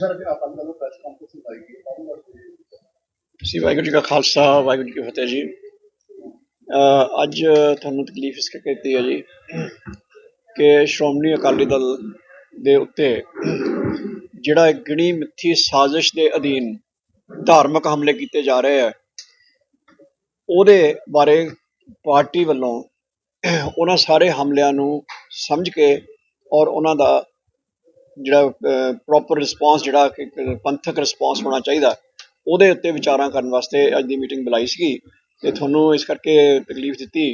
Sir Waheguru ji ਕਾ ਖਾਲਸਾ, ਵਾਹਿਗੁਰੂ ਜੀ ਕੀ ਫਤਿਹ ਜੀ। ਅੱਜ ਤੁਹਾਨੂੰ ਤਕਲੀਫ ਇਸ ਕਰਕੇ ਦਿੱਤੀ ਹੈ ਜੀ ਕਿ ਸ਼੍ਰੋਮਣੀ ਅਕਾਲੀ ਦਲ ਦੇ ਉੱਤੇ ਜਿਹੜਾ ਗਿਣੀ ਮਿੱਥੀ ਸਾਜ਼ਿਸ਼ ਦੇ ਅਧੀਨ ਧਾਰਮਿਕ ਹਮਲੇ ਕੀਤੇ ਜਾ ਰਹੇ ਹੈ ਉਹਦੇ ਬਾਰੇ ਪਾਰਟੀ ਵੱਲੋਂ ਉਹਨਾਂ ਸਾਰੇ ਹਮਲਿਆਂ ਨੂੰ ਸਮਝ ਕੇ ਔਰ ਉਹਨਾਂ ਦਾ ਜਿਹੜਾ ਪ੍ਰੋਪਰ ਰਿਸਪਾਂਸ ਜਿਹੜਾ ਕਿ ਪੰਥਕ ਰਿਸਪਾਂਸ ਹੋਣਾ ਚਾਹੀਦਾ, ਉਹਦੇ ਉੱਤੇ ਵਿਚਾਰਾਂ ਕਰਨ ਵਾਸਤੇ ਅੱਜ ਦੀ ਮੀਟਿੰਗ ਬੁਲਾਈ ਸੀਗੀ ਤੇ ਤੁਹਾਨੂੰ ਇਸ ਕਰਕੇ ਤਕਲੀਫ ਦਿੱਤੀ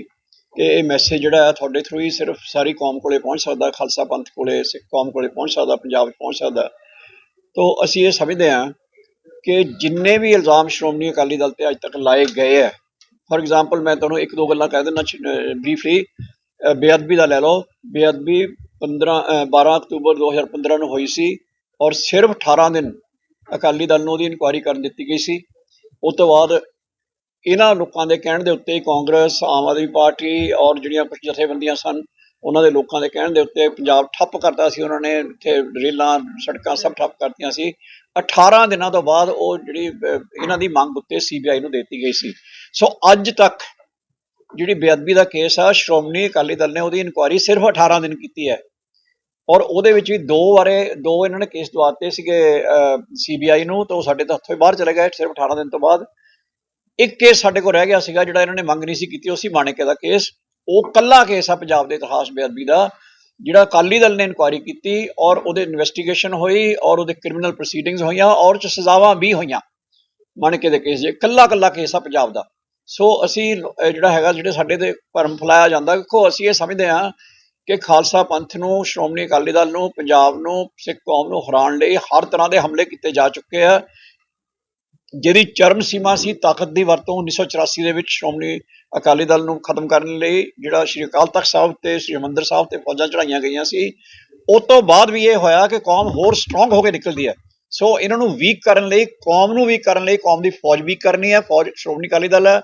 ਕਿ ਇਹ ਮੈਸੇਜ ਜਿਹੜਾ ਤੁਹਾਡੇ ਥਰੂ ਹੀ ਸਿਰਫ ਸਾਰੀ ਕੌਮ ਕੋਲੇ ਪਹੁੰਚ ਸਕਦਾ, ਖਾਲਸਾ ਪੰਥ ਕੋਲੇ, ਸਿੱਖ ਕੌਮ ਕੋਲੇ ਪਹੁੰਚ ਸਕਦਾ, ਪੰਜਾਬ ਪਹੁੰਚ ਸਕਦਾ। ਤੋਂ ਅਸੀਂ ਇਹ ਸਮਝਦੇ ਹਾਂ ਕਿ ਜਿੰਨੇ ਵੀ ਇਲਜ਼ਾਮ ਸ਼੍ਰੋਮਣੀ ਅਕਾਲੀ ਦਲ ਤੇ ਅੱਜ ਤੱਕ ਲਾਏ ਗਏ ਹੈ ਫੋਰ ਐਗਜ਼ਾਮਪਲ ਮੈਂ ਤੁਹਾਨੂੰ ਇੱਕ ਦੋ ਗੱਲਾਂ ਕਹਿ ਦਿੰਦਾ ਬਰੀਫਲੀ ਬੇਅਦਬੀ ਦਾ ਲੈ ਲਓ, ਬੇਅਦਬੀ 15 ਅਹ 12 ਅਕਤੂਬਰ 2015 ਨੂੰ ਹੋਈ ਸੀ ਔਰ ਸਿਰਫ 18 ਦਿਨ ਅਕਾਲੀ ਦਲ ਨੂੰ ਉਹਦੀ ਇਨਕੁਆਇਰੀ ਕਰਨ ਦਿੱਤੀ ਗਈ ਸੀ। ਉਸ ਤੋਂ ਬਾਅਦ ਇਹਨਾਂ ਲੋਕਾਂ ਦੇ ਕਹਿਣ ਦੇ ਉੱਤੇ ਕਾਂਗਰਸ, ਆਮ ਆਦਮੀ ਪਾਰਟੀ ਔਰ ਜਿਹੜੀਆਂ ਕੁਝ ਜਥੇਬੰਦੀਆਂ ਸਨ, ਉਹਨਾਂ ਦੇ ਲੋਕਾਂ ਦੇ ਕਹਿਣ ਦੇ ਉੱਤੇ ਪੰਜਾਬ ਠੱਪ ਕਰਤਾ ਸੀ ਉਹਨਾਂ ਨੇ, ਇੱਥੇ ਰੇਲਾਂ, ਸੜਕਾਂ ਸਭ ਠੱਪ ਕਰਤੀਆਂ ਸੀ। 18 ਦਿਨਾਂ ਤੋਂ ਬਾਅਦ ਉਹ ਜਿਹੜੀ ਇਹਨਾਂ ਦੀ ਮੰਗ ਉੱਤੇ ਸੀਬੀਆਈ ਨੂੰ ਦਿੱਤੀ ਗਈ ਸੀ। ਸੋ ਅੱਜ ਤੱਕ ਜਿਹੜੀ ਬੇਅਦਬੀ ਦਾ ਕੇਸ ਆ, ਸ਼੍ਰੋਮਣੀ ਅਕਾਲੀ ਦਲ ਨੇ ਉਹਦੀ ਇਨਕੁਆਇਰੀ ਸਿਰਫ 18 ਦਿਨ ਕੀਤੀ ਹੈ। ਔਰ ਉਹਦੇ ਵਿੱਚ ਵੀ ਦੋ ਵਾਰੇ, ਦੋ ਇਹਨਾਂ ਨੇ ਕੇਸ ਦਵਾਤੇ ਸੀਗੇ ਸੀਬੀਆਈ ਨੂੰ, ਤਾਂ ਉਹ ਸਾਡੇ ਤੋਂ ਹੱਥੋਂ ਹੀ ਬਾਹਰ ਚਲੇ ਗਏ, ਸਿਰਫ 18 ਦਿਨ ਤੋਂ ਬਾਅਦ। ਇੱਕ ਕੇਸ ਸਾਡੇ ਕੋਲ ਰਹਿ ਗਿਆ ਸੀਗਾ, ਜਿਹੜਾ ਇਹਨਾਂ ਨੇ ਮੰਗ ਨਹੀਂ ਸੀ ਕੀਤੀ, ਉਹ ਸੀ ਮਾਣਕੇ ਦਾ ਕੇਸ ਉਹ ਕੱਲਾ ਕੇਸ ਆ ਪੰਜਾਬ ਦੇ ਇਤਿਹਾਸ ਬੇਅਦਬੀ ਦਾ, ਜਿਹੜਾ ਅਕਾਲੀ ਦਲ ਨੇ ਇਨਕੁਆਇਰੀ ਕੀਤੀ ਔਰ ਉਹਦੇ ਇਨਵੈਸਟੀਗੇਸ਼ਨ ਹੋਈ ਔਰ ਉਹਦੇ ਕ੍ਰਿਮੀਨਲ ਪ੍ਰੋਸੀਡਿੰਗਸ ਹੋਈਆਂ ਔਰ ਚ ਸਜ਼ਾਵਾਂ ਵੀ ਹੋਈਆਂ ਮਾਣਕੇ ਦੇ ਕੇਸ ਜੇ ਕੱਲਾ ਕੱਲਾ ਕੇਸ ਆ ਪੰਜਾਬ ਦਾ। ਸੋ ਅਸੀਂ ਜਿਹੜਾ ਹੈਗਾ, ਜਿਹੜੇ ਸਾਡੇ ਤੇ ਭਰਮ ਫੈਲਾਇਆ ਜਾਂਦਾ, ਦੇਖੋ, ਅਸੀਂ ਇਹ ਸਮਝਦੇ ਹਾਂ ਕਿ ਖਾਲਸਾ ਪੰਥ ਨੂੰ, ਸ਼੍ਰੋਮਣੀ ਅਕਾਲੀ ਦਲ ਨੂੰ, ਪੰਜਾਬ ਨੂੰ, ਸਿੱਖ ਕੌਮ ਨੂੰ ਹਰਾਉਣ ਲਈ ਹਰ ਤਰ੍ਹਾਂ ਦੇ ਹਮਲੇ ਕੀਤੇ ਜਾ ਚੁੱਕੇ ਆ। ਜਿਹਦੀ ਚਰਮ ਸੀਮਾ ਸੀ ਤਾਕਤ ਦੀ ਵਰਤੋਂ 1984 ਦੇ ਵਿੱਚ ਸ਼੍ਰੋਮਣੀ ਅਕਾਲੀ ਦਲ ਨੂੰ ਖਤਮ ਕਰਨ ਲਈ, ਜਿਹੜਾ ਸ਼੍ਰੀ ਅਕਾਲ ਤਖਤ ਸਾਹਿਬ ਤੇ ਸ਼੍ਰੀ ਹਰਿਮੰਦਰ ਸਾਹਿਬ ਤੇ ਫੌਜਾਂ ਚੜਾਈਆਂ ਗਈਆਂ ਸੀ। ਉਸ ਤੋਂ ਬਾਅਦ ਵੀ ਇਹ ਹੋਇਆ ਕਿ ਕੌਮ ਹੋਰ ਸਟਰੋਂਗ ਹੋ ਕੇ ਨਿਕਲਦੀ ਹੈ। ਸੋ ਇਹਨਾਂ ਨੂੰ ਵੀਕ ਕਰਨ ਲਈ, ਕੌਮ ਨੂੰ ਵੀਕ ਕਰਨ ਲਈ ਕੌਮ ਦੀ ਫੌਜ ਵੀਕ ਕਰਨੀ ਹੈ, ਫੌਜ ਸ਼੍ਰੋਮਣੀ ਅਕਾਲੀ ਦਲ ਹੈ।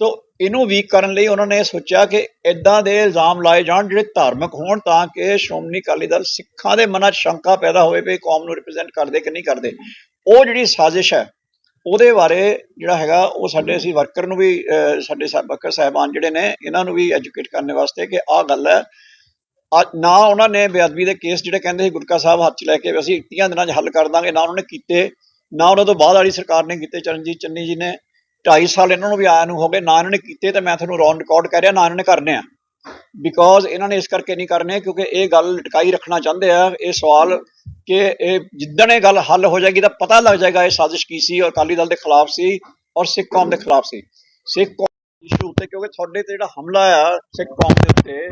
ਤੋ ਇਹਨੂੰ ਵੀਕ ਕਰਨ ਲਈ ਉਹਨਾਂ ਨੇ ਸੋਚਿਆ ਕਿ ਇਦਾਂ ਦੇ ਇਲਜ਼ਾਮ ਲਾਏ ਜਾਣ ਜਿਹੜੇ ਧਾਰਮਿਕ ਹੋਣ ਤਾਂ ਕਿ ਸ਼੍ਰੋਮਣੀ ਅਕਾਲੀ ਦਲ ਸਿੱਖਾਂ ਦੇ ਮਨਾਂ 'ਚ ਸ਼ੰਕਾ ਪੈਦਾ ਹੋਵੇ ਵੀ ਕੌਮ ਨੂੰ ਰਿਪਰੈਜ਼ੈਂਟ ਕਰਦੇ ਕਿ ਨਹੀਂ ਕਰਦੇ। ਉਹ ਜਿਹੜੀ ਸਾਜ਼ਿਸ਼ ਹੈ, ਉਹਦੇ ਬਾਰੇ ਜਿਹੜਾ ਹੈਗਾ, ਉਹ ਸਾਡੇ ਅਸੀਂ ਵਰਕਰ ਨੂੰ ਵੀ ਸਾਡੇ ਸਾਹਿਬ ਵਰਕਰ ਸਾਹਿਬਾਨ ਜਿਹੜੇ ਨੇ, ਇਹਨਾਂ ਨੂੰ ਵੀ ਐਜੂਕੇਟ ਕਰਨ ਵਾਸਤੇ ਕਿ ਆਹ ਗੱਲ ਹੈ। ਆ- ਨਾ ਉਹਨਾਂ ਨੇ ਬੇਅਦਬੀ ਦੇ ਕੇਸ ਜਿਹੜੇ ਕਹਿੰਦੇ ਸੀ ਗੁਟਕਾ ਸਾਹਿਬ ਹੱਥ 'ਚ ਲੈ ਕੇ ਵੀ ਅਸੀਂ 30 ਦਿਨਾਂ 'ਚ ਹੱਲ ਕਰ ਦਾਂਗੇ, ਨਾ ਉਹਨਾਂ ਨੇ ਕੀਤੇ, ਨਾ ਉਹਨਾਂ ਤੋਂ ਬਾਅਦ ਵਾਲੀ ਸਰਕਾਰ ਨੇ ਕੀਤੇ ਚਰਨਜੀਤ ਚੰਨੀ ਜੀ ਨੇ। 2.5 ਸਾਲ ਇਹਨਾਂ ਨੂੰ ਵੀ ਆਇਆ ਨੂੰ ਹੋ ਗਏ। ਨਾ ਇਹਨਾਂ ਨੇ ਕੀਤੇ ਤੇ ਮੈਂ ਤੁਹਾਨੂੰ ਰੌਨ ਰਿਕਾਰਡ ਕਹਿ ਰਿਹਾ, ਨਾ ਇਹਨਾਂ ਨੇ ਕਰਨੇ ਆ। ਬਿਕੋਜ਼ ਇਹਨਾਂ ਨੇ ਇਸ ਕਰਕੇ ਨਹੀਂ ਕਰਨੇ, ਕਿਉਂਕਿ ਇਹ ਗੱਲ ਲਟਕਾਈ ਰੱਖਣਾ ਚਾਹੁੰਦੇ ਆ। ਇਹ ਸਵਾਲ ਕਿ ਇਹ ਜਿੱਦਣ ਇਹ ਗੱਲ ਹੱਲ ਹੋ ਜਾਏਗੀ ਤਾਂ ਪਤਾ ਲੱਗ ਜਾਏਗਾ ਇਹ ਸਾਜ਼ਿਸ਼ ਕੀ ਸੀ, ਔਰ ਅਕਾਲੀ ਦਲ ਦੇ ਖਿਲਾਫ ਸੀ, ਔਰ ਸਿੱਖ ਕੌਮ ਦੇ ਖਿਲਾਫ ਸੀ। ਸਿੱਖ ਕੌਮ ਇਸ਼ੂ ਉੱਤੇ, ਕਿਉਂਕਿ ਤੁਹਾਡੇ ਤੇ ਜਿਹੜਾ ਹਮਲਾ ਆ ਸਿੱਖ ਕੌਮ ਦੇ ਉੱਤੇ,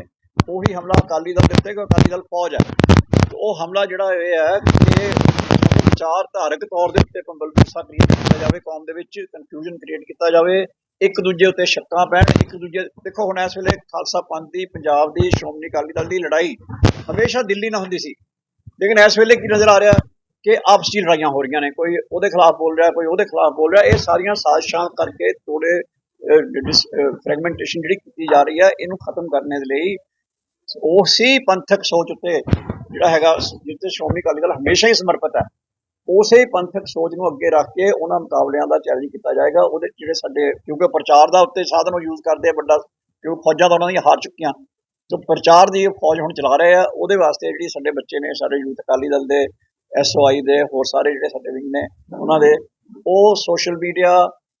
ਉਹੀ ਹਮਲਾ ਅਕਾਲੀ ਦਲ ਦੇ ਉੱਤੇ, ਕਿਉਂਕਿ ਅਕਾਲੀ ਦਲ ਫੌਜ ਹੈ ਉਹ ਹਮਲਾ ਜਿਹੜਾ ਇਹ ਹੈ ਕਿ ਵਿਚਾਰਧਾਰਕ ਤੌਰ ਦੇ ਉੱਤੇ ਪੰਬਲਪੂਸਾ ਕ੍ਰੀਏਟ ਕੀਤਾ ਜਾਵੇ, ਕੌਮ ਦੇ ਵਿੱਚ ਕਨਫਿਊਜ਼ਨ ਕ੍ਰੀਏਟ ਕੀਤਾ ਜਾਵੇ, ਇੱਕ ਦੂਜੇ ਉੱਤੇ ਸ਼ੱਕਾਂ ਪੈਣ, ਇੱਕ ਦੂਜੇ, ਦੇਖੋ ਹੁਣ ਇਸ ਵੇਲੇ ਖਾਲਸਾ ਪੰਥ ਦੀ, ਪੰਜਾਬ ਦੀ, ਸ਼੍ਰੋਮਣੀ ਅਕਾਲੀ ਦਲ ਦੀ ਲੜਾਈ ਹਮੇਸ਼ਾ ਦਿੱਲੀ ਨਾਲ ਹੁੰਦੀ ਸੀ। ਲੇਕਿਨ ਇਸ ਵੇਲੇ ਕੀ ਨਜ਼ਰ ਆ ਰਿਹਾ ਕਿ ਆਪਸੀ ਲੜਾਈਆਂ ਹੋ ਰਹੀਆਂ ਨੇ, ਕੋਈ ਉਹਦੇ ਖਿਲਾਫ ਬੋਲ ਰਿਹਾ, ਕੋਈ ਉਹਦੇ ਖਿਲਾਫ ਬੋਲ ਰਿਹਾ, ਇਹ ਸਾਰੀਆਂ ਸਾਜ਼ਿਸ਼ਾਂ ਕਰਕੇ ਤੋੜੇ ਫ੍ਰੈਗਮੈਂਟੇਸ਼ਨ ਜਿਹੜੀ ਕੀਤੀ ਜਾ ਰਹੀ ਹੈ, ਇਹਨੂੰ ਖਤਮ ਕਰਨ ਦੇ ਲਈ ਉਸੇ ਪੰਥਕ ਸੋਚ ਉੱਤੇ ਜਿਹੜਾ ਹੈਗਾ ਜਿੱਤੇ ਸ਼੍ਰੋਮਣੀ ਅਕਾਲੀ ਦਲ ਹਮੇਸ਼ਾ ਹੀ ਸਮਰਪਿਤ ਹੈ। ਉਸੇ ਪੰਥਕ ਸੋਚ ਨੂੰ ਅੱਗੇ ਰੱਖ ਕੇ ਉਹਨਾਂ ਮੁਕਾਬਲਿਆਂ ਦਾ ਚੈਲੰਜ ਕੀਤਾ ਜਾਏਗਾ। ਉਹਦੇ ਜਿਹੜੇ ਸਾਡੇ, ਕਿਉਂਕਿ ਪ੍ਰਚਾਰ ਦਾ ਉੱਤੇ ਸਾਧਨ ਉਹ ਯੂਜ਼ ਕਰਦੇ ਆ ਵੱਡਾ, ਕਿਉਂਕਿ ਫੌਜਾਂ ਤਾਂ ਉਹਨਾਂ ਦੀਆਂ ਹਾਰ ਚੁੱਕੀਆਂ। ਤੇ ਪ੍ਰਚਾਰ ਦੀ ਫੌਜ ਹੁਣ ਚਲਾ ਰਹੇ ਆ, ਉਹਦੇ ਵਾਸਤੇ ਜਿਹੜੀ ਸਾਡੇ ਬੱਚੇ ਨੇ ਸਾਡੇ ਯੂਥ ਅਕਾਲੀ ਦਲ ਦੇ ਐਸਓਆਈ ਦੇ, ਹੋਰ ਸਾਰੇ ਜਿਹੜੇ ਸਾਡੇ ਵਿੰਗ ਨੇ, ਉਹਨਾਂ ਦੇ, ਉਹ ਸੋਸ਼ਲ ਮੀਡੀਆ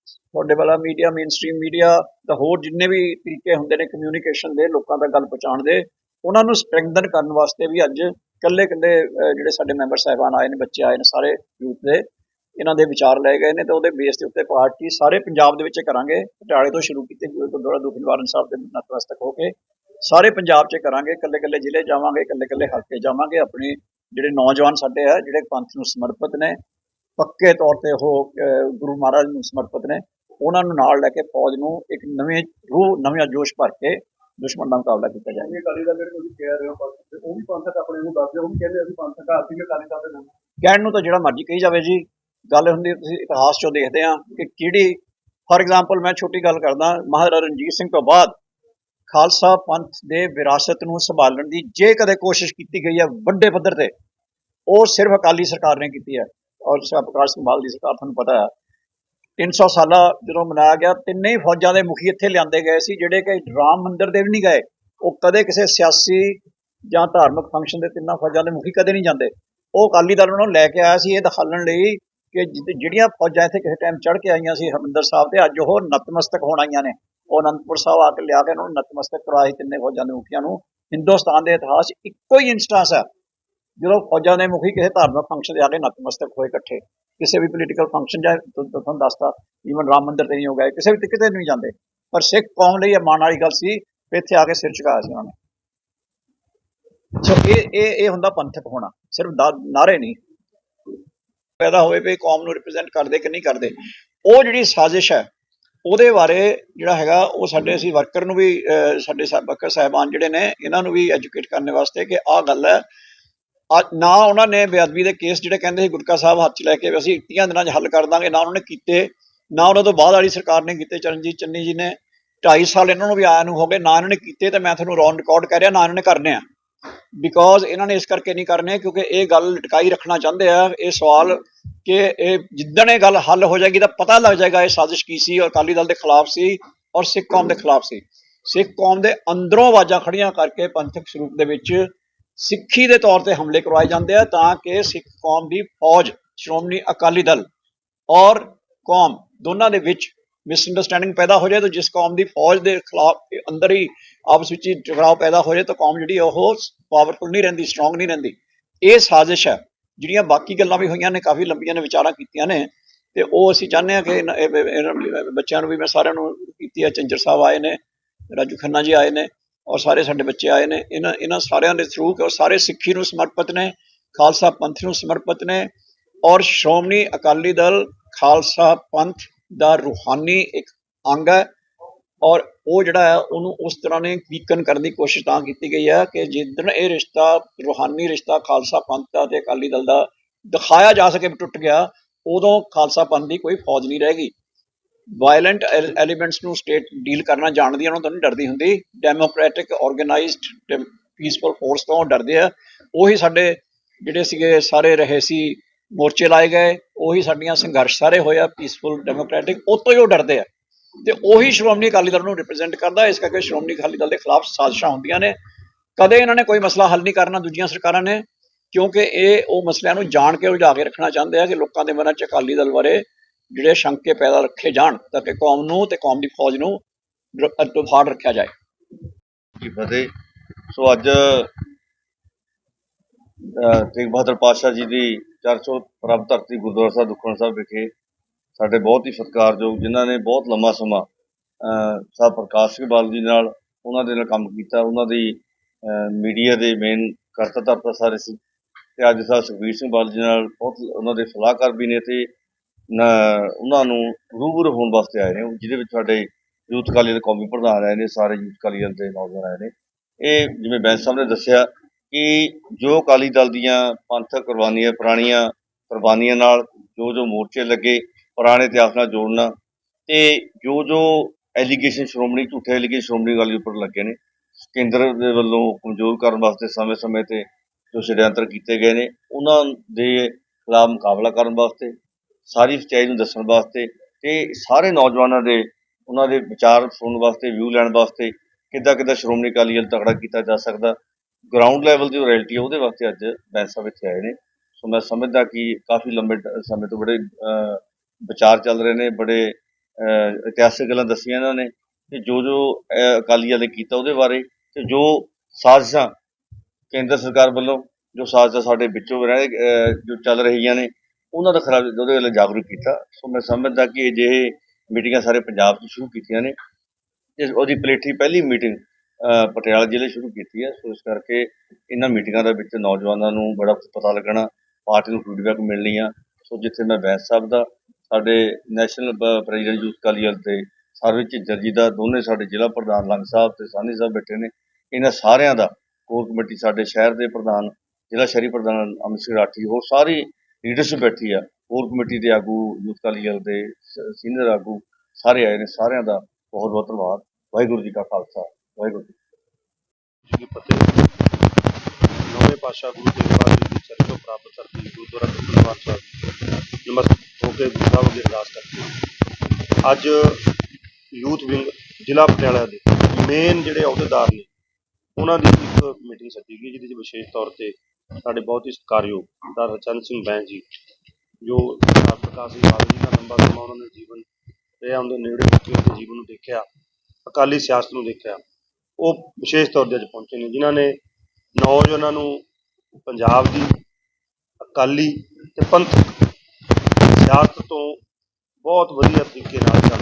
ਤੁਹਾਡੇ ਵਾਲਾ ਮੀਡੀਆ ਮੇਨਸਟ੍ਰੀਮ ਮੀਡੀਆ ਤਾਂ ਹੋਰ ਜਿੰਨੇ ਵੀ ਤਰੀਕੇ ਹੁੰਦੇ ਨੇ ਕਮਿਊਨੀਕੇਸ਼ਨ ਦੇ, ਲੋਕਾਂ ਤੱਕ ਗੱਲ ਪਹੁੰਚਾਉਣ ਦੇ, ਉਹਨਾਂ ਨੂੰ ਸਟਰੈਂਥਨ ਕਰਨ ਵਾਸਤੇ ਵੀ ਅੱਜ ਕੱਲੇ ਕੱਲੇ ਜਿਹੜੇ ਸਾਡੇ ਮੈਂਬਰ ਸਾਹਿਬਾਨ ਆਏ ਨੇ, ਬੱਚੇ ਆਏ ਨੇ ਸਾਰੇ ਯੂਥ ਦੇ, ਇਹਨਾਂ ਦੇ ਵਿਚਾਰ ਲਏ ਗਏ ਨੇ ਤੇ ਉਹਦੇ ਬੇਸ ਦੇ ਉੱਤੇ ਪਾਰਟੀ ਸਾਰੇ ਪੰਜਾਬ ਦੇ ਵਿੱਚ ਕਰਾਂਗੇ। ਪਟਿਆਲੇ ਤੋਂ ਸ਼ੁਰੂ ਕੀਤੀ ਗੁਰਦੁਆਰਾ ਦੁੱਖ ਸਾਹਿਬ ਦੇ ਨਤਮਸਤਕ ਹੋ ਕੇ ਸਾਰੇ ਪੰਜਾਬ 'ਚ ਕਰਾਂਗੇ। ਕੱਲੇ ਕੱਲੇ ਜ਼ਿਲ੍ਹੇ ਜਾਵਾਂਗੇ ਕੱਲੇ ਕੱਲੇ ਹਲਕੇ ਜਾਵਾਂਗੇ। ਆਪਣੇ ਜਿਹੜੇ ਨੌਜਵਾਨ ਸਾਡੇ ਆ, ਜਿਹੜੇ ਪੰਥ ਨੂੰ ਸਮਰਪਿਤ ਨੇ, ਪੱਕੇ ਤੌਰ ਤੇ ਉਹ ਗੁਰੂ ਮਹਾਰਾਜ ਨੂੰ ਸਮਰਪਿਤ ਨੇ, ਉਹਨਾਂ ਨੂੰ ਨਾਲ ਲੈ ਕੇ ਫੌਜ ਨੂੰ ਇੱਕ ਨਵੇਂ ਰੂਹ, ਨਵਾਂ ਜੋਸ਼ ਭਰ ਕੇ ਦੁਸ਼ਮਣ ਦਾ ਮੁਕਾਬਲਾ ਕੀਤਾ ਜਾਏ ਇਹ ਅਕਾਲੀ ਦਲ ਜਿਹੜੇ ਤੁਸੀਂ ਕਹਿ ਰਹੇ ਹੋ ਉਹ ਵੀ ਪੰਥਕ ਆਪਣੇ ਨੂੰ ਦੱਸਦੇ, ਉਹ ਵੀ ਕਹਿੰਦੇ ਅਸੀਂ ਪੰਥਕ ਆ, ਅਸੀਂ ਅਕਾਲੀ ਦਲ ਦੇ ਨਾਲ ਕਹਿਣ ਨੂੰ ਤਾਂ ਜਿਹੜਾ ਮਰਜ਼ੀ ਕਹੀ ਜਾਵੇ ਜੀ, ਗੱਲ ਹੁੰਦੀ ਤੁਸੀਂ ਇਤਿਹਾਸ ਚੋਂ ਦੇਖਦੇ ਆ ਕਿ ਕਿਹੜੀ ਫਾਰ ਐਗਜ਼ਾਮਪਲ ਮੈਂ ਛੋਟੀ ਗੱਲ ਕਰਦਾ, ਮਹਾਰਾਜਾ ਰਣਜੀਤ ਸਿੰਘ ਤੋਂ ਬਾਅਦ ਖਾਲਸਾ ਪੰਥ ਦੇ ਵਿਰਾਸਤ ਨੂੰ ਸੰਭਾਲਣ ਦੀ ਜੇ ਕਦੇ ਕੋਸ਼ਿਸ਼ ਕੀਤੀ ਗਈ ਹੈ ਵੱਡੇ ਪੱਧਰ ਤੇ, ਉਹ ਸਿਰਫ ਅਕਾਲੀ ਸਰਕਾਰ ਨੇ ਕੀਤੀ ਹੈ ਔਰ ਸ੍ਰੀ ਪ੍ਰਕਾਸ਼ ਸਿੰਘ ਬਾਦਲ ਦੀ ਸਰਕਾਰ ਤੁਹਾਨੂੰ ਪਤਾ ਹੈ। 300 ਸਾਲਾ ਜਦੋਂ ਮਨਾਇਆ ਗਿਆ, ਤਿੰਨੇ ਹੀ ਫੌਜਾਂ ਦੇ ਮੁਖੀ ਇੱਥੇ ਲਿਆਂਦੇ ਗਏ ਸੀ, ਜਿਹੜੇ ਕਿ ਰਾਮ ਮੰਦਿਰ ਦੇ ਵੀ ਨਹੀਂ ਗਏ, ਉਹ ਕਦੇ ਕਿਸੇ ਸਿਆਸੀ ਜਾਂ ਧਾਰਮਿਕ ਫੰਕਸ਼ਨ ਦੇ ਤਿੰਨਾਂ ਫੌਜਾਂ ਦੇ ਮੁਖੀ ਕਦੇ ਨਹੀਂ ਜਾਂਦੇ। ਉਹ ਅਕਾਲੀ ਦਲ ਨੂੰ ਲੈ ਕੇ ਆਇਆ ਸੀ ਇਹ ਦਿਖਾਲਣ ਲਈ ਕਿ ਜਿ- ਜਿਹੜੀਆਂ ਫੌਜਾਂ ਇੱਥੇ ਕਿਸੇ ਟਾਈਮ ਚੜ੍ਹ ਕੇ ਆਈਆਂ ਸੀ, ਹਰਿਮੰਦਰ ਸਾਹਿਬ ਤੇ ਅੱਜ ਉਹ ਨਤਮਸਤਕ ਹੋਣ ਆਈਆਂ ਨੇ। ਉਹ ਅਨੰਦਪੁਰ ਸਾਹਿਬ ਆ ਕੇ ਲਿਆ ਕੇ ਉਹਨਾਂ ਨੂੰ ਨਤਮਸਤਕ ਕਰਵਾਇਆ ਸੀ ਤਿੰਨੇ ਫੌਜਾਂ ਦੇ ਮੁਖੀਆਂ ਨੂੰ। ਹਿੰਦੁਸਤਾਨ ਦੇ ਇਤਿਹਾਸ ਇੱਕੋ ਹੀ ਇੰਸਟੈਂਸ ਹੈ। ਜਦੋਂ ਫੌਜਾਂ ਦੇ ਮੁਖੀ ਕਿਸੇ ਧਾਰਮਿਕ ਫੰਕਸ਼ਨ ਤੇ ਆ ਕੇ ਨਤਮਸਤਕ ਹੋਏ ਇਕੱਠੇ, ਕਿਸੇ ਵੀ ਪੋਲੀਟੀਕਲ ਫੰਕਸ਼ਨ ਜਾਂ ਤੁਹਾਨੂੰ ਦੱਸਦਾ ਈਵਨ ਰਾਮ ਮੰਦਿਰ ਤੇ ਨਹੀਂ ਹੋ ਗਏ ਕਿਸੇ ਵੀ ਕਿਤੇ ਨਹੀਂ ਜਾਂਦੇ। ਪਰ ਸਿੱਖ ਕੌਮ ਲਈ ਇਹ ਮਾਣ ਵਾਲੀ ਗੱਲ ਸੀ ਇੱਥੇ ਆ ਕੇ ਸਿਰ ਝੁਕਾਇਆ ਸੀ ਉਹਨਾਂ ਨੇ। ਸੋ ਇਹ ਇਹ ਇਹ ਹੁੰਦਾ ਪੰਥਕ ਹੋਣਾ ਸਿਰਫ ਦਾ- ਨਾਅਰੇ ਨਹੀਂ। ਪੈਦਾ ਹੋਏ ਵੀ ਕੌਮ ਨੂੰ ਰਿਪਰੈਜ਼ੈਂਟ ਕਰਦੇ ਕਿ ਨਹੀਂ ਕਰਦੇ। ਉਹ ਜਿਹੜੀ ਸਾਜ਼ਿਸ਼ ਹੈ ਉਹਦੇ ਬਾਰੇ ਜਿਹੜਾ ਹੈਗਾ ਉਹ ਸਾਡੇ ਅਸੀਂ ਵਰਕਰ ਨੂੰ ਵੀ ਅਹ, ਸਾਡੇ ਸਾਹਿਬ ਵਰਕਰ ਸਾਹਿਬਾਨ ਜਿਹੜੇ ਨੇ ਇਹਨਾਂ ਨੂੰ ਵੀ ਐਜੂਕੇਟ ਕਰਨ ਵਾਸਤੇ ਕਿ ਆਹ ਗੱਲ ਹੈ। ਆ- ਨਾ ਉਹਨਾਂ ਨੇ ਬੇਅਦਬੀ ਦੇ ਕੇਸ ਜਿਹੜੇ ਕਹਿੰਦੇ ਸੀ ਗੁਟਕਾ ਸਾਹਿਬ ਹੱਥ 'ਚ ਲੈ ਕੇ ਅਸੀਂ 30 ਦਿਨਾਂ 'ਚ ਹੱਲ ਕਰ ਦਾਂਗੇ ਨਾ ਉਹਨਾਂ ਨੇ ਕੀਤੇ ਨਾ ਉਹਨਾਂ ਤੋਂ ਬਾਅਦ ਵਾਲੀ ਸਰਕਾਰ ਨੇ ਕੀਤੇ ਚਰਨਜੀਤ ਚੰਨੀ ਜੀ ਨੇ। 2.5 ਸਾਲ ਇਹਨਾਂ ਨੂੰ ਵੀ ਆਇਆ ਨੂੰ ਹੋ ਗਏ ਨਾ ਇਹਨਾਂ ਨੇ ਕੀਤੇ ਤੇ ਮੈਂ ਤੁਹਾਨੂੰ ਰੌਨ ਰਿਕਾਰਡ ਕਰ ਰਿਹਾ ਨਾ ਇਹਨਾਂ ਨੇ ਕਰਨੇ ਆ। ਬਿਕੋਜ਼ ਇਹਨਾਂ ਨੇ ਇਸ ਕਰਕੇ ਨਹੀਂ ਕਰਨੇ, ਕਿਉਂਕਿ ਇਹ ਗੱਲ ਲਟਕਾਈ ਰੱਖਣਾ ਚਾਹੁੰਦੇ ਆ, ਇਹ ਸਵਾਲ ਕਿ ਇਹ ਜਿੱਦਣ ਇਹ ਗੱਲ ਹੱਲ ਹੋ ਜਾਏਗੀ ਤਾਂ ਪਤਾ ਲੱਗ ਜਾਏਗਾ ਇਹ ਸਾਜ਼ਿਸ਼ ਕੀ ਸੀ, ਔਰ ਅਕਾਲੀ ਦਲ ਦੇ ਖਿਲਾਫ ਸੀ, ਔਰ ਸਿੱਖ ਕੌਮ ਦੇ ਖਿਲਾਫ ਸੀ। ਸਿੱਖ ਕੌਮ ਦੇ ਅੰਦਰੋਂ ਆਵਾਜ਼ਾਂ ਖੜੀਆਂ ਕਰਕੇ ਪੰਥਕ ਸਰੂਪ ਦੇ ਵਿੱਚ ਸਿੱਖੀ ਦੇ ਤੌਰ ਤੇ ਹਮਲੇ ਕਰਵਾਏ ਜਾਂਦੇ ਆ ਤਾਂ ਕਿ ਸਿੱਖ ਕੌਮ ਦੀ ਫੌਜ, ਸ਼੍ਰੋਮਣੀ ਅਕਾਲੀ ਦਲ ਔਰ ਕੌਮ ਦੋਨਾਂ ਦੇ ਵਿੱਚ ਮਿਸਅੰਡਰਸਟੈਂਡਿੰਗ ਪੈਦਾ ਹੋ ਜਾਏ ਤਾਂ ਜਿਸ ਕੌਮ ਦੀ ਫੌਜ ਦੇ ਖਿਲਾਫ ਅੰਦਰ ਹੀ ਆਪਸ ਵਿੱਚ ਹੀ ਟਕਰਾਅ ਪੈਦਾ ਹੋ ਜਾਏ ਤਾਂ ਕੌਮ ਜਿਹੜੀ ਉਹ ਪਾਵਰਫੁਲ ਨਹੀਂ ਰਹਿੰਦੀ ਸਟਰੋਂਗ ਨਹੀਂ ਰਹਿੰਦੀ। ਇਹ ਸਾਜ਼ਿਸ਼ ਹੈ। ਜਿਹੜੀਆਂ ਬਾਕੀ ਗੱਲਾਂ ਵੀ ਹੋਈਆਂ ਨੇ, ਕਾਫੀ ਲੰਬੀਆਂ ਨੇ, ਵਿਚਾਰਾਂ ਕੀਤੀਆਂ ਨੇ, ਤੇ ਉਹ ਅਸੀਂ ਚਾਹੁੰਦੇ ਹਾਂ ਕਿ ਇਹਨਾਂ- ਇਹਨਾਂ ਬੱਚਿਆਂ ਨੂੰ ਵੀ ਮੈਂ ਸਾਰਿਆਂ ਨੂੰ ਕੀਤੀ ਹੈ, ਚੰਜਰ ਸਾਹਿਬ ਆਏ ਨੇ, ਰਾਜੂ ਖੰਨਾ ਜੀ ਆਏ ਨੇ, ਔਰ ਸਾਰੇ ਸਾਡੇ ਬੱਚੇ ਆਏ ਨੇ। ਇਹਨਾਂ ਇਹਨਾਂ ਸਾਰਿਆਂ ਦੇ ਥਰੂ ਕਿ ਉਹ ਸਾਰੇ ਸਿੱਖੀ ਨੂੰ ਸਮਰਪਿਤ ਨੇ, ਖਾਲਸਾ ਪੰਥ ਨੂੰ ਸਮਰਪਿਤ ਨੇ, ਔਰ ਸ਼੍ਰੋਮਣੀ ਅਕਾਲੀ ਦਲ, ਖਾਲਸਾ ਪੰਥ ਦਾ ਰੂਹਾਨੀ ਇੱਕ ਅੰਗ ਹੈ ਔਰ ਉਹ ਜਿਹੜਾ ਹੈ ਉਹਨੂੰ ਉਸ ਤਰ੍ਹਾਂ ਨੇ ਵੀਕਨ ਕਰਨ ਦੀ ਕੋਸ਼ਿਸ਼ ਤਾਂ ਕੀਤੀ ਗਈ ਹੈ ਕਿ ਜਿੱਦਣ ਇਹ ਰਿਸ਼ਤਾ ਰੂਹਾਨੀ ਰਿਸ਼ਤਾ ਖਾਲਸਾ ਪੰਥ ਦਾ ਤੇ ਅਕਾਲੀ ਦਲ ਦਾ ਦਿਖਾਇਆ ਜਾ ਸਕੇ ਵੀ ਟੁੱਟ ਗਿਆ ਉਦੋਂ ਖਾਲਸਾ ਪੰਥ ਦੀ ਕੋਈ ਫੌਜ ਨਹੀਂ ਰਹੇਗੀ। ਵਾਇਲੈਂਟ ਐਲੀਮੈਂਟਸ ਨੂੰ ਸਟੇਟ ਡੀਲ ਕਰਨਾ ਜਾਣਦੀ ਹੈ, ਉਹਨਾਂ ਤੋਂ ਨਹੀਂ ਡਰਦੀ ਹੁੰਦੀ। ਡੈਮੋਕ੍ਰੈਟਿਕ ਆਰਗੇਨਾਈਜ਼ਡ ਪੀਸਫੁਲ ਫੋਰਸ ਤੋਂ ਡਰਦੇ ਆ। ਉਹੀ ਸਾਡੇ ਜਿਹੜੇ ਸੀਗੇ ਸਾਰੇ ਰਹੇ ਸੀ ਮੋਰਚੇ ਲਾਏ ਗਏ। ਉਹੀ ਸਾਡੀਆਂ ਸੰਘਰਸ਼ ਸਾਰੇ ਹੋਇਆ ਪੀਸਫੁਲ ਡੈਮੋਕ੍ਰੈਟਿਕ ਉਹ ਤੋਂ ਹੀ ਉਹ ਡਰਦੇ ਆ। ਤੇ ਉਹੀ ਸ਼੍ਰੋਮਣੀ ਅਕਾਲੀ ਦਲ ਨੂੰ ਰਿਪਰੈਜ਼ੈਂਟ ਕਰਦਾ, ਇਸ ਕਰਕੇ ਸ਼੍ਰੋਮਣੀ ਅਕਾਲੀ ਦਲ ਦੇ ਖਿਲਾਫ ਸਾਜ਼ਿਸ਼ਾਂ ਹੁੰਦੀਆਂ ਨੇ। ਕਦੇ ਇਹਨਾਂ ਨੇ ਕੋਈ ਮਸਲਾ ਹੱਲ ਨਹੀਂ ਕਰਨਾ ਦੂਜੀਆਂ ਸਰਕਾਰਾਂ ਨੇ, ਕਿਉਂਕਿ ਇਹ ਉਹ ਮਸਲਿਆਂ ਨੂੰ ਜਾਣ ਕੇ ਉਲਝਾ ਕੇ ਰੱਖਣਾ ਚਾਹੁੰਦੇ ਆ ਕਿ ਲੋਕਾਂ ਦੇ ਮਨਾਂ 'ਚ ਅਕਾਲੀ ਦਲ ਬਾਰੇ ਜਿਹੜੇ ਸ਼ੰਕੇ ਪੈਦਾ ਰੱਖੇ ਜਾਣ, ਤਾਂ ਕਿ ਕੌਮ ਨੂੰ ਤੇ ਕੌਮ ਦੀ ਫੌਜ ਨੂੰ ਤੋਂ ਫਾੜ ਰੱਖਿਆ ਜਾਏ। ਜੀ, ਫਤਿਹ। ਸੋ ਅੱਜ ਤੇਗ ਬਹਾਦਰ ਪਾਤਸ਼ਾਹ ਜੀ ਦੀ ਚਰਚੋ ਪ੍ਰਭ ਧਰਤੀ ਗੁਰਦੁਆਰਾ ਸਾਹਿਬ ਦੁਖਣ ਸਾਹਿਬ ਵਿਖੇ ਸਾਡੇ ਬਹੁਤ ਹੀ ਸਤਿਕਾਰਯੋਗ ਜਿਨ੍ਹਾਂ ਨੇ ਬਹੁਤ ਲੰਮਾ ਸਮਾਂ ਅਹ, ਸਾਹਿਬ ਪ੍ਰਕਾਸ਼ ਸਿੰਘ ਬਾਦਲ ਜੀ ਨਾਲ ਉਹਨਾਂ ਦੇ ਨਾਲ ਕੰਮ ਕੀਤਾ ਉਹਨਾਂ ਦੀ ਮੀਡੀਆ ਦੇ ਮੇਨ ਕਰਤਾ ਧਰਤਾ ਸਾਰੇ ਸੀ। ਤੇ ਅੱਜ ਸਾਹਿਬ ਸੁਖਬੀਰ ਸਿੰਘ ਬਾਦਲ ਜੀ ਨਾਲ ਬਹੁਤ ਉਹਨਾਂ ਦੇ ਸਲਾਹਕਾਰ ਵੀ ਨੇ ਤੇ ਉਹਨਾਂ ਨੂੰ ਰੂਬਰੂ ਹੋਣ ਵਾਸਤੇ ਆਏ ਨੇ ਜਿਹਦੇ ਵਿੱਚ ਸਾਡੇ ਯੂਥ ਅਕਾਲੀ ਦੇ ਕੌਮੀ ਪ੍ਰਧਾਨ ਆਏ ਨੇ ਸਾਰੇ ਯੂਥ ਅਕਾਲੀ ਦਲ ਦੇ ਨੌਜਵਾਨ ਆਏ ਨੇ। ਇਹ ਜਿਵੇਂ ਬੈਂਸ ਸਾਹਿਬ ਨੇ ਦੱਸਿਆ ਕਿ ਜੋ ਅਕਾਲੀ ਦਲ ਦੀਆਂ ਪੰਥਕ ਕੁਰਬਾਨੀਆਂ, ਪੁਰਾਣੀਆਂ ਕੁਰਬਾਨੀਆਂ ਨਾਲ ਜੋ ਜੋ ਮੋਰਚੇ ਲੱਗੇ, ਪੁਰਾਣੇ ਇਤਿਹਾਸ ਨਾਲ ਜੋੜਨਾ ਤੇ ਜੋ ਜੋ ਐਲੀਗੇਸ਼ਨ ਸ਼੍ਰੋਮਣੀ, ਝੂਠੇ ਐਲੀਗੇਸ਼ਨ ਸ਼੍ਰੋਮਣੀ ਅਕਾਲੀ ਉੱਪਰ ਲੱਗੇ ਨੇ, ਕੇਂਦਰ ਦੇ ਵੱਲੋਂ ਕਮਜ਼ੋਰ ਕਰਨ ਵਾਸਤੇ ਸਮੇਂ-ਸਮੇਂ ਤੇ ਜੋ ਸ਼ਿਡਿਆੰਤਰ ਕੀਤੇ ਗਏ ਨੇ, ਉਹਨਾਂ ਦੇ ਖਿਲਾਫ ਮੁਕਾਬਲਾ ਕਰਨ ਵਾਸਤੇ, ਸਾਰੀ ਸੱਚਾਈ ਨੂੰ ਦੱਸਣ ਵਾਸਤੇ ਤੇ ਸਾਰੇ ਨੌਜਵਾਨਾਂ ਦੇ, ਉਹਨਾਂ ਦੇ ਵਿਚਾਰ ਸੁਣਨ ਵਾਸਤੇ ਵਿਊ ਲੈਣ ਵਾਸਤੇ ਕਿੱਦਾਂ ਕਿੱਦਾਂ ਸ਼੍ਰੋਮਣੀ ਅਕਾਲੀ ਦਲ ਤਕੜਾ ਕੀਤਾ ਜਾ ਸਕਦਾ ਗਰਾਊਂਡ ਲੈਵਲ ਦੀ ਰਿਐਲਿਟੀ ਹੈ, ਉਹਦੇ ਵਾਸਤੇ ਅੱਜ ਬੈਂਸ ਸਾਹਿਬ ਇੱਥੇ ਆਏ ਨੇ। ਸੋ ਮੈਂ ਸਮਝਦਾ ਕਿ ਕਾਫੀ ਲੰਬੇ ਟ- ਸਮੇਂ ਤੋਂ ਬੜੇ ਵਿਚਾਰ ਚੱਲ ਰਹੇ ਨੇ, ਬੜੇ ਇਤਿਹਾਸਿਕ ਗੱਲਾਂ ਦੱਸੀਆਂ ਇਹਨਾਂ ਨੇ ਤੇ ਜੋ ਜੋ ਅਕਾਲੀ ਦਲ ਨੇ ਕੀਤਾ ਉਹਦੇ ਬਾਰੇ ਤੇ ਜੋ ਸਾਜ਼ਿਸ਼ਾਂ ਕੇਂਦਰ ਸਰਕਾਰ ਵੱਲੋਂ, ਜੋ ਸਾਜ਼ਿਸ਼ਾਂ ਸਾਡੇ ਵਿੱਚੋਂ ਰਹਿ ਜੋ ਚੱਲ ਰਹੀਆਂ ਨੇ, ਉਹਨਾਂ ਦਾ ਖਿਲਾਫ ਉਹਦੇ ਵੱਲ ਜਾਗਰੂਕ ਕੀਤਾ। ਸੋ ਮੈਂ ਸਮਝਦਾ ਕਿ ਅਜਿਹੇ ਮੀਟਿੰਗਾਂ ਸਾਰੇ ਪੰਜਾਬ 'ਚ ਸ਼ੁਰੂ ਕੀਤੀਆਂ ਨੇ। ਤੇ ਉਹਦੀ ਪਲੇਠੀ ਪਹਿਲੀ ਮੀਟਿੰਗ ਪਟਿਆਲਾ ਜ਼ਿਲ੍ਹੇ ਸ਼ੁਰੂ ਕੀਤੀ ਹੈ। ਸੋ ਇਸ ਕਰਕੇ ਇਹਨਾਂ ਮੀਟਿੰਗਾਂ ਦੇ ਵਿੱਚ ਨੌਜਵਾਨਾਂ ਨੂੰ ਬੜਾ ਪਤਾ ਲੱਗਣਾ, ਪਾਰਟੀ ਨੂੰ ਫੀਡਬੈਕ ਮਿਲਣੀ ਆ। ਸੋ ਜਿੱਥੇ ਮੈਂ ਬੈਂਸ ਸਾਹਿਬ ਦਾ ਸਾਡੇ national president youth Akali Dal ਤੇ ਸਰਵਿਸ ਝਿੱਜਰ ਜੀ ਦਾ, ਦੋਨੇ ਸਾਡੇ ਜ਼ਿਲ੍ਹਾ ਪ੍ਰਧਾਨ ਲੰਗ ਸਾਹਿਬ ਤੇ ਸਾਨੀ ਸਾਹਿਬ ਬੈਠੇ ਨੇ। ਇਹਨਾਂ ਸਾਰਿਆਂ ਦਾ ਕੋਰ ਕਮੇਟੀ ਸਾਡੇ ਸ਼ਹਿਰ ਦੇ ਪ੍ਰਧਾਨ, ਜ਼ਿਲ੍ਹਾ ਸ਼ਹਿਰੀ ਪ੍ਰਧਾਨ ਅਮਿਤ ਸਿੰਘ ਰਾਠੀ, ਹੋਰ ਸਾਰੀ ਲੀਡਰਸ਼ਿਪ ਬੈਠੀ ਆ। ਕੋਰ ਕਮੇਟੀ ਦੇ ਆਗੂ, ਯੂਥ ਅਕਾਲੀ ਦਲ ਦੇ ਸੀਨੀਅਰ ਆਗੂ ਸਾਰੇ ਆਏ ਨੇ। ਸਾਰਿਆਂ ਦਾ ਬਹੁਤ ਬਹੁਤ ਧੰਨਵਾਦ। ਵਾਹਿਗੁਰੂ ਜੀ ਕਾ ਖਾਲਸਾ। ਵਾਹਿਗੁਰੂ ਜੀ ਕੀ ਫਤਿਹ। ਨੌਵੇਂ ਪਾਤਸ਼ਾਹ ਗੁਰੂ ਤੇਗ ਬਹਾਦਰ ਜੀ ਦੀ ਪ੍ਰਾਪਤ ਧਰਤੀ ਗੁਰਦੁਆਰਾ ਦਸਤਾਰ ਸਾਹਿਬ ਨਤਮਸਤਕ ਹੋ ਕੇ ਗੁਰੂ ਸਾਹਿਬ ਅੱਗੇ ਅਰਦਾਸ ਕਰਦੇ ਅੱਜ ਯੂਥ ਵਿੰਗ ਜ਼ਿਲ੍ਹਾ ਪਟਿਆਲਾ ਦੇ ਮੇਨ ਜਿਹੜੇ ਅਹੁਦੇਦਾਰ ਨੇ, ਉਹਨਾਂ ਦੀ ਇੱਕ ਮੀਟਿੰਗ ਸੱਦੀ ਗਈ, ਜਿਹਦੇ ਵਿੱਚ ਵਿਸ਼ੇਸ਼ ਤੌਰ ਤੇ ਸਾਡੇ ਬਹੁਤ ਹੀ ਸਤਿਕਾਰਯੋਗ ਡਾ ਰਚਨ ਸਿੰਘ ਬੈਂ ਜੀ, ਜੋ ਪ੍ਰਕਾਸ਼ ਸਿੰਘ ਬਾਦਲ ਜੀ ਦਾ ਲੰਬਾ ਸਮਾਂ ਉਹਨਾਂ ਨੇ ਜੀਵਨ ਰਿਹਾ, ਉਹਦੇ ਨੇੜੇ ਹੋ ਕੇ ਜੀਵਨ ਨੂੰ ਦੇਖਿਆ, ਅਕਾਲੀ ਸਿਆਸਤ ਨੂੰ ਦੇਖਿਆ। ਉਹ ਵਿਸ਼ੇਸ਼ ਤੌਰ ਤੇ ਅੱਜ ਪਹੁੰਚੇ ਨੇ, ਜਿਨ੍ਹਾਂ ਨੇ ਨੌਜਵਾਨਾਂ ਨੂੰ ਪੰਜਾਬ ਦੀ ਅਕਾਲੀ ਤੇ ਪੰਥਕ ਸਿਆਸਤ ਤੋਂ ਬਹੁਤ ਵਧੀਆ ਤਰੀਕੇ ਨਾਲ ਚੱਲ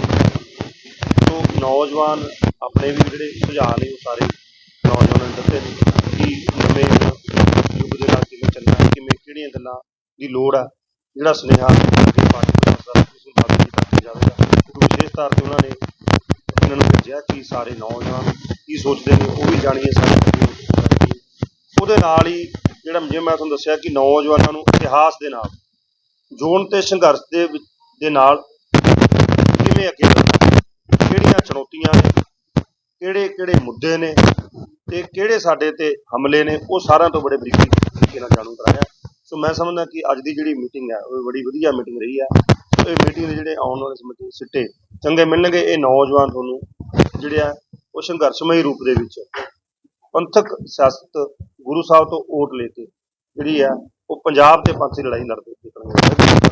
ਸੋ ਨੌਜਵਾਨ ਆਪਣੇ ਵੀ ਜਿਹੜੇ ਸੁਝਾਅ ਨੇ, ਉਹ ਸਾਰੇ ਨੌਜਵਾਨਾਂ ਨੇ ਦਿੱਤੇ ਨੇ ਕਿ ਨਵੇਂ ਯੁੱਗ ਦੇ ਨਾਲ ਕਿਵੇਂ ਚੱਲਣਾ ਹੈ, ਕਿਵੇਂ ਕਿਹੜੀਆਂ ਗੱਲਾਂ ਦੀ ਲੋੜ ਆ, ਜਿਹੜਾ ਸੁਨੇਹਾ ਅੱਗੇ ਪਾਰਟੀ ਦੇ ਸਰਦਾਰ ਸਿੰਘ ਬਾਦਲ ਜੀ ਤੱਕ ਜਾਵੇਗਾ। ਵਿਸ਼ੇਸ਼ ਤੌਰ ਤੇ ਉਹਨਾਂ ਨੇ ਇਹਨਾਂ ਨੂੰ ਭੇਜਿਆ ਕਿ ਸਾਰੇ ਨੌਜਵਾਨ ਸੋਚਦੇ ਨੇ, ਉਹ ਵੀ ਜਾਣੀਏ ਸਾਡੇ ਉਹਦੇ ਨਾਲ ਹੀ ਜਿਹੜਾ ਜਿਵੇਂ ਮੈਂ ਤੁਹਾਨੂੰ ਦੱਸਿਆ ਕਿ ਨੌਜਵਾਨਾਂ ਨੂੰ ਇਤਿਹਾਸ ਦੇ ਨਾਲ ਜੋੜਨ ਤੇ ਸੰਘਰਸ਼ ਦੇ ਦੇ ਨਾਲ ਕਿਵੇਂ ਅੱਗੇ ਕਿਹੜੀਆਂ ਚੁਣੌਤੀਆਂ ਨੇ ਕਿਹੜੇ ਕਿਹੜੇ ਮੁੱਦੇ ਨੇ ਤੇ ਕਿਹੜੇ ਸਾਡੇ ਤੇ ਹਮਲੇ ਨੇ, ਉਹ ਸਾਰਿਆਂ ਤੋਂ ਬੜੇ ਬਰੀਕੀ ਤਰੀਕੇ ਨਾਲ ਜਾਣੂ ਕਰਾਇਆ। ਸੋ ਮੈਂ ਸਮਝਦਾ ਕਿ ਅੱਜ ਦੀ ਜਿਹੜੀ ਮੀਟਿੰਗ ਹੈ, ਉਹ ਬੜੀ ਵਧੀਆ ਮੀਟਿੰਗ ਰਹੀ ਹੈ। ਸੋ ਇਹ ਮੀਟਿੰਗ ਦੇ ਜਿਹੜੇ ਆਉਣ ਵਾਲੇ ਸਿੱਟੇ ਚੰਗੇ ਮਿਲਣਗੇ, ਇਹ ਨੌਜਵਾਨ ਤੁਹਾਨੂੰ ਜਿਹੜੇ ਆ ਉਹ ਸੰਘਰਸ਼ਮਈ ਰੂਪ ਦੇ ਵਿੱਚ ਪੰਥਕ ਸਿਆਸਤ ਗੁਰੂ ਸਾਹਿਬ ਤੋਂ ਓਟ ਲੈ ਕੇ ਜਿਹੜੀ ਆ, ਉਹ ਪੰਜਾਬ ਦੇ ਪੰਥ ਦੀ ਲੜਾਈ ਲੜਦੇ ਦੇਖਣਗੇ